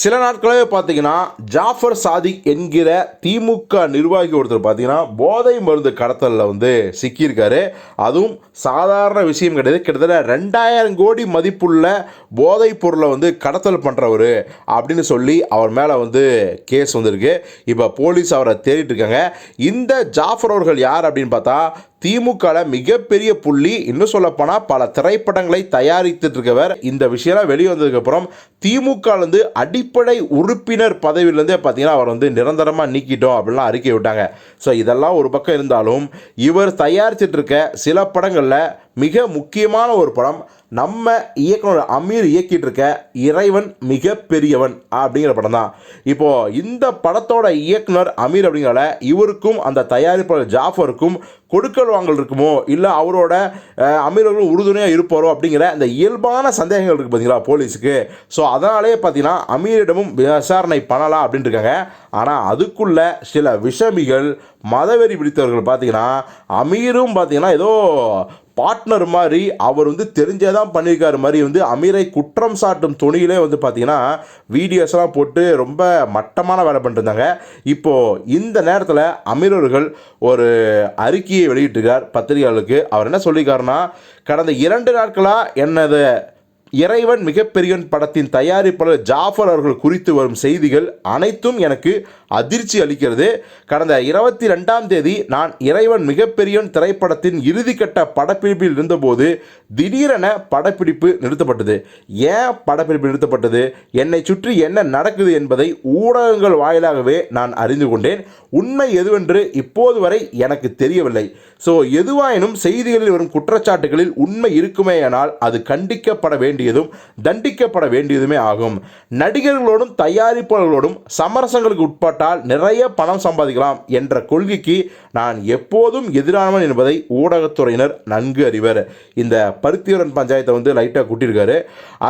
சில நாட்களாகவே பார்த்தீங்கன்னா ஜாஃபர் சாதிக் என்கிற திமுக நிர்வாகி ஒருத்தர் பார்த்தீங்கன்னா போதை மருந்து கடத்தலில் வந்து சிக்கியிருக்காரு. அதுவும் சாதாரண விஷயம் கிடையாது. கிட்டத்தட்ட ரெண்டாயிரம் கோடி மதிப்புள்ள போதைப் பொருளை வந்து கடத்தல் பண்ணுறவர் அப்படின்னு சொல்லி அவர் மேலே வந்து கேஸ் வந்திருக்கு. இப்போ போலீஸ் அவரை தேடிட்டு இருக்காங்க. இந்த ஜாஃபர் அவர்கள் யார் அப்படின்னு பார்த்தா திமுகவில் மிகப்பெரிய புள்ளி இன்னும் சொல்லப்போனால் பல திரைப்படங்களை தயாரித்துட்டு இருக்கவர் இந்த விஷயம்லாம் வெளியே வந்ததுக்கப்புறம் திமுகலேருந்து அடிப்படை உறுப்பினர் பதவியிலேருந்தே பார்த்தீங்கன்னா அவர் வந்து நிரந்தரமாக நீக்கிட்டோம் அப்படின்லாம் அறிக்கை விட்டாங்க. ஸோ இதெல்லாம் ஒரு பக்கம் இருந்தாலும் இவர் தயாரிச்சிட்டு இருக்க சில படங்களில் மிக முக்கியமான ஒரு படம். நம்ம இயக்குனர் அமீர் இயக்கிட்டு இருக்க இறைவன் மிக பெரியவன் அப்படிங்கிற படம் தான். இப்போ இந்த படத்தோட இயக்குனர் அமீர் அப்படிங்கிறத இவருக்கும் அந்த தயாரிப்பாளர் ஜாஃபருக்கும் கொடுக்கல் வாங்கல் இருக்குமோ இல்லை அவரோட அமீரர்களும் உறுதுணையாக இருப்பாரோ அப்படிங்கிற அந்த இயல்பான சந்தேகங்கள் இருக்குது பார்த்தீங்களா போலீஸுக்கு. ஸோ அதனாலேயே பார்த்தீங்கன்னா அமீரிடமும் விசாரணை பண்ணலாம் அப்படின்னு இருக்காங்க. ஆனால் அதுக்குள்ளே சில விஷமிகள் மதவெறி பிடித்தவர்கள் பார்த்தீங்கன்னா அமீரும் பார்த்தீங்கன்னா ஏதோ பார்ட்னர் மாதிரி அவர் வந்து தெரிஞ்சே தான் பண்ணியிருக்காரு மாதிரி வந்து அமீரை குற்றம் சாட்டும் துணியிலே வந்து பார்த்தீங்கன்னா வீடியோஸ்லாம் போட்டு ரொம்ப மட்டமான வேலை பண்ணிட்டுருந்தாங்க. இப்போது இந்த நேரத்தில் அமீர் அவர்கள் ஒரு அறிக்கையை வெளியிட்டிருக்கார் பத்திரிகையாளருக்கு அவர் என்ன சொல்லியிருக்காருன்னா கடந்த இரண்டு நாட்களாக என்னது இறைவன் மிகப்பெரியவன் படத்தின் தயாரிப்பாளர் ஜாஃபர் அவர்கள் குறித்து வரும் செய்திகள் அனைத்தும் எனக்கு அதிர்ச்சி அளிக்கிறது. கடந்த இருபத்தி ரெண்டாம் தேதி நான் இறைவன் மிகப்பெரியன் திரைப்படத்தின் இறுதிக்கட்ட படப்பிடிப்பில் இருந்தபோது திடீரென படப்பிடிப்பு நிறுத்தப்பட்டது. ஏன் படப்பிடிப்பு நிறுத்தப்பட்டது? என்னை சுற்றி என்ன நடக்குது என்பதை ஊடகங்கள் வாயிலாகவே நான் அறிந்து கொண்டேன். உண்மை எதுவென்று இப்போது வரை எனக்கு தெரியவில்லை. ஸோ எதுவாயினும் செய்திகளில் வரும் குற்றச்சாட்டுகளில் உண்மை இருக்குமேயானால் அது கண்டிக்கப்பட வேண்டியதும் தண்டிக்கப்பட வேண்டியதுமே ஆகும். நடிகர்களோடும் தயாரிப்பாளர்களோடும் சமரசங்களுக்கு உட்பட்டால் நிறைய பணம் சம்பாதிக்கலாம் என்ற கொள்கைக்கு நான் எப்போதும் எதிரானவன் என்பதை ஊடகத்துறையினர் நன்கு அறிவர். இந்த பருத்தியூரன் பஞ்சாயத்தை வந்து லைட்டாக கூட்டியிருக்காரு.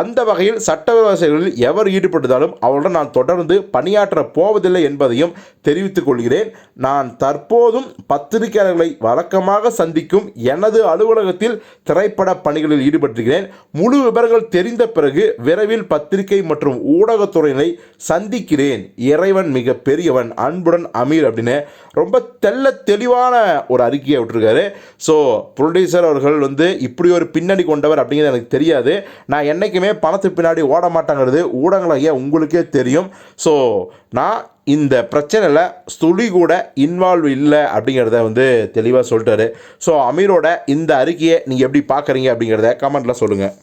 அந்த வகையில் சட்டவிரோத செயல்களில் எவர் ஈடுபட்டதாலும் அவருடன் நான் தொடர்ந்து பணியாற்ற போவதில்லை என்பதையும் தெரிவித்துக் கொள்கிறேன். நான் தற்போதும் பத்திரிகையாளர்களை வழக்கமாக சந்திக்கும் எனது அலுவலகத்தில் திரைப்பட பணிகளில் ஈடுபட்டிருக்கிறேன். முழு விவரங்கள் தெரிந்த பிறகு விரைவில் பத்திரிகை மற்றும் ஊடகத்துறையினை சந்திக்கிறேன். இறைவன் மிக பெரியவன் அன்புடன் அமீர் அப்படின்னு ரொம்ப தெள்ள தெளிவான ஒரு அறிக்கையை விட்டுருக்காரு. ஸோ ப்ரொடியூசர் அவர்கள் வந்து இப்படி ஒரு பின்னணி கொண்டவர் அப்படிங்கிறது எனக்கு தெரியாது. நான் என்றைக்குமே பணத்துக்கு பின்னாடி ஓட மாட்டேங்கிறது ஊடகங்களாகிய உங்களுக்கே தெரியும். ஸோ நான் இந்த பிரச்சனையில் துளி கூட இன்வால்வ் இல்லை அப்படிங்கிறத வந்து தெளிவாக சொல்லிட்டாரு. ஸோ அமீரோட இந்த அறிக்கையை நீங்கள் எப்படி பார்க்குறீங்க அப்படிங்கிறத கமெண்ட்டில் சொல்லுங்கள்